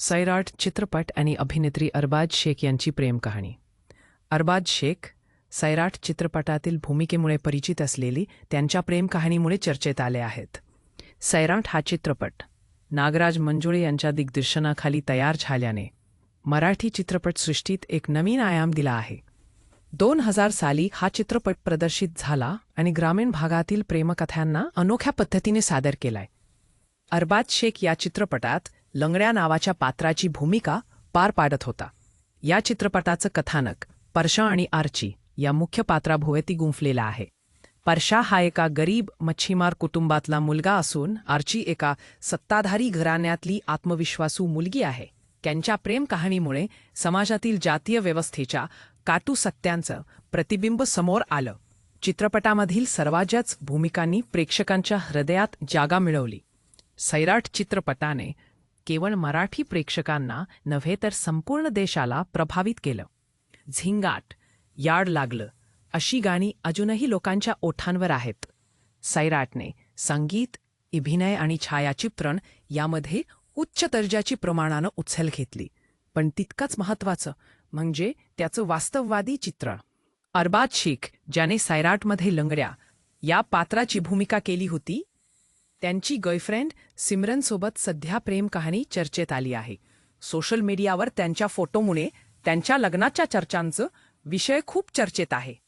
सैराट चित्रपट आणि अभिनेत्री अरबाज शेख यांची प्रेम कहाणी. अरबाज शेख सैराट चित्रपटातील भूमिकेमुळे परिचित असलेली त्यांच्या प्रेम कहाणीमुळे चर्चेत आले आहेत. सैराट हा चित्रपट नागराज मंजुळे यांच्या दिग्दर्शनाखाली तयार झाल्याने मराठी चित्रपटसृष्टीत एक नवीन आयाम दिला आहे. दोन हजार साली हा चित्रपट प्रदर्शित झाला आणि ग्रामीण भागातील प्रेमकथांना अनोख्या पद्धतीने सादर केलाय. अरबाज शेख या चित्रपटात लंगड्या नावाच्या पात्राची भूमिका पार पाडत होता. या चित्रपटाचं कथानक परशा आणि आर्ची या मुख्य पात्राभोवती गुंफलेला आहे. परशा हा एका गरीब मच्छीमार कुटुंबातला मुलगा असून आर्ची एका सत्ताधारी घराण्यातली आत्मविश्वासू मुलगी आहे. त्यांच्या प्रेम कहाणीमुळे समाजातील जातीय व्यवस्थेच्या काटू सत्यांचं प्रतिबिंब समोर आलं. चित्रपटामधील सर्वाच्याच भूमिकांनी प्रेक्षकांच्या हृदयात जागा मिळवली. सैराट चित्रपटाने केवळ मराठी प्रेक्षकांना नव्हे तर संपूर्ण देशाला प्रभावित केलं. झिंगाट याड लागलं अशी गाणी अजूनही लोकांच्या ओठांवर आहेत. सैराटने संगीत अभिनय आणि छायाचित्रण यामध्ये उच्च दर्जाची प्रमाणानं उचल घेतली. पण तितकंच महत्वाचं म्हणजे त्याचं वास्तववादी चित्र अरबाज शीख ज्याने सैराटमध्ये लंगड्या या पात्राची भूमिका केली होती त्यांची गर्लफ्रेंड सिमरनसोबत सध्या प्रेम कहाणी चर्चेत आली आहे. सोशल मीडियावर त्यांच्या फोटोमुळे त्यांच्या लग्नाच्या चर्चांचं विषय खूप चर्चेत आहे.